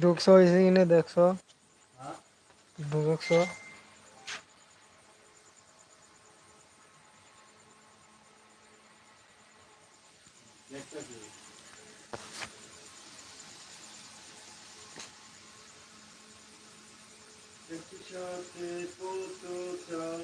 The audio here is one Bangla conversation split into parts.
ঢুকছো হয়েছে কিনে দেখছো ঢুকছো একই সাথে পথ চলা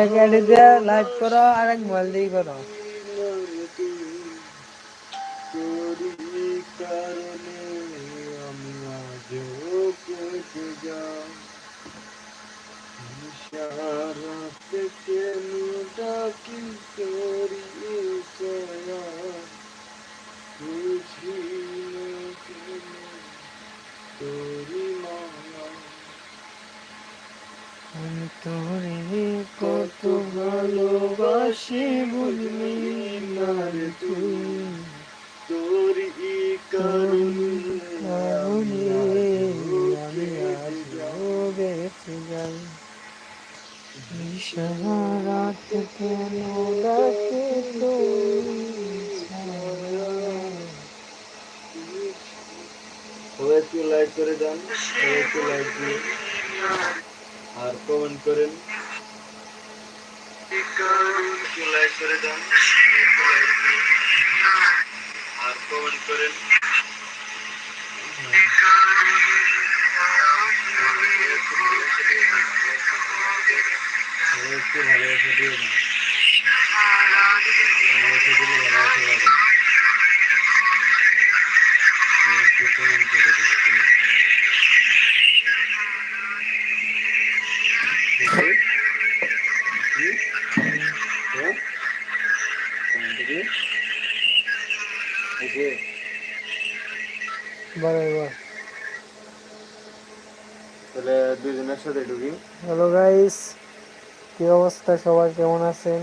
এক গাড়ি দিয়ে লাইভ করো আর এক মোবাইল দিয়ে করো। সারাতে কেন ডাকি তোরি? তোরে কত ভালোবাসি বুঝলি না রে তুই। তোরি কারণে আমি কারণে আমি বেঁচে যাই। সারাত কেন ডাকে সবাই একটু লাইক করে দেন সবাই একটু লাইক দিয়ে আর কমেন্ট করেন। লাইক করে দেন ভালোবাসা দিয়ে ভালোবাসা দিলে ভালোবাসা বরাবর তাহলে দুজনের সাথে ঢুকি। হ্যালো গাইস কি অবস্থা? সবার কেমন আছেন?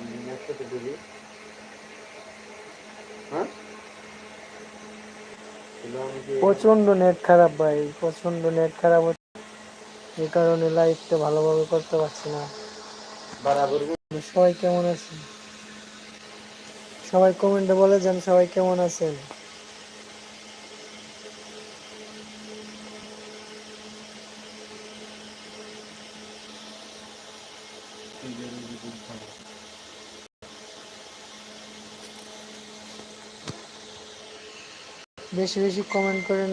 দুজনের সাথে ঢুকি। হ্যাঁ? প্রচণ্ড নেট খারাপ ভাই প্রচণ্ড নেট খারাপ হচ্ছে। এই কারণে লাইভটা ভালোভাবে করতে পারছি না। বরাবর সবাই কেমন আছেন? সবাই কমেন্টে বলে যান সবাই কেমন আছেন? বেশি বেশি কমেন্ট করেন।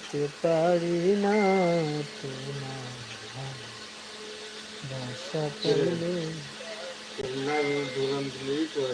সইতে পারি না তোমার ভাষা পেলে।